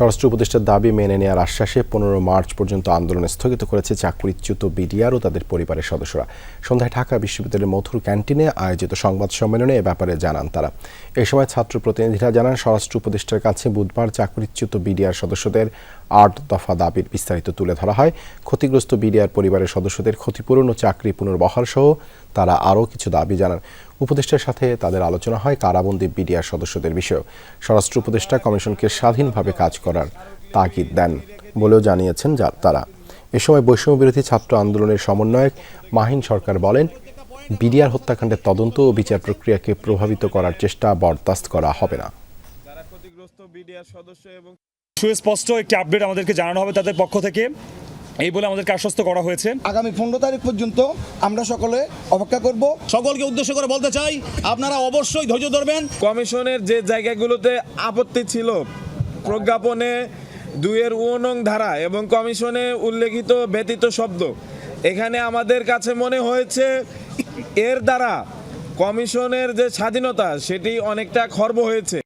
স্বরাষ্ট্র উপদেষ্টার দাবি মেনে নেওয়ার আশ্বাসে পনেরো মার্চ পর্যন্ত আন্দোলন স্থগিত করেছে চাকরিচ্যুত বিডিআর ও তাদের পরিবারের সদস্যরা। সন্ধ্যায় ঢাকা বিশ্ববিদ্যালয়ের মধুর ক্যান্টিনে আয়োজিত সংবাদ সম্মেলনে এ ব্যাপারে জানান তারা। এ সময় ছাত্র প্রতিনিধিরা জানান, স্বরাষ্ট্র উপদেষ্টার কাছে বুধবার চাকরিচ্যুত বিডিআর সদস্যদের আট দফা দাবির বিস্তারিত তুলে ধরা হয়। ক্ষতিগ্রস্ত বিডিআর পরিবারের সদস্যদের ক্ষতিপূরণ ও চাকরি পুনর্বহাল সহ তারা আরও কিছু দাবি জানান। উপদেষ্টার সাথে তাদের আলোচনা হয় কারাবন্দী বিডিআর সদস্যদের বিষয়েও। স্বরাষ্ট্র উপদেষ্টা কমিশনকে স্বাধীনভাবে কাজ করার তাগিদ দেন বলেও জানিয়েছেন তারা। এ সময় বৈষম্য বিরোধী ছাত্র আন্দোলনের সমন্বয়ক মাহিন সরকার বলেন, বিডিআর হত্যাকাণ্ডের তদন্ত ও বিচার প্রক্রিয়াকে প্রভাবিত করার চেষ্টা বরদাস্ত করা হবে না। সুস্পষ্ট একটি আপডেট আমাদেরকে জানানো হবে তাদের পক্ষ থেকে। এই বলে আমাদেরকে আশ্বস্ত করা হয়েছে। আগামী পনেরো তারিখ পর্যন্ত আমরা সকলে অপেক্ষা করব। সকলকে উদ্দেশ্য করে বলতে চাই আপনারা অবশ্যই ধৈর্য ধরবেন। কমিশনের যে জায়গাগুলোতে আপত্তি ছিল প্রজ্ঞাপনে দুইয়ের উনং ধারা এবং কমিশনে উল্লেখিত ব্যতীত শব্দ এখানে আমাদের কাছে মনে হয়েছে এর দ্বারা কমিশনের যে স্বাধীনতা সেটি অনেকটা খর্ব হয়েছে।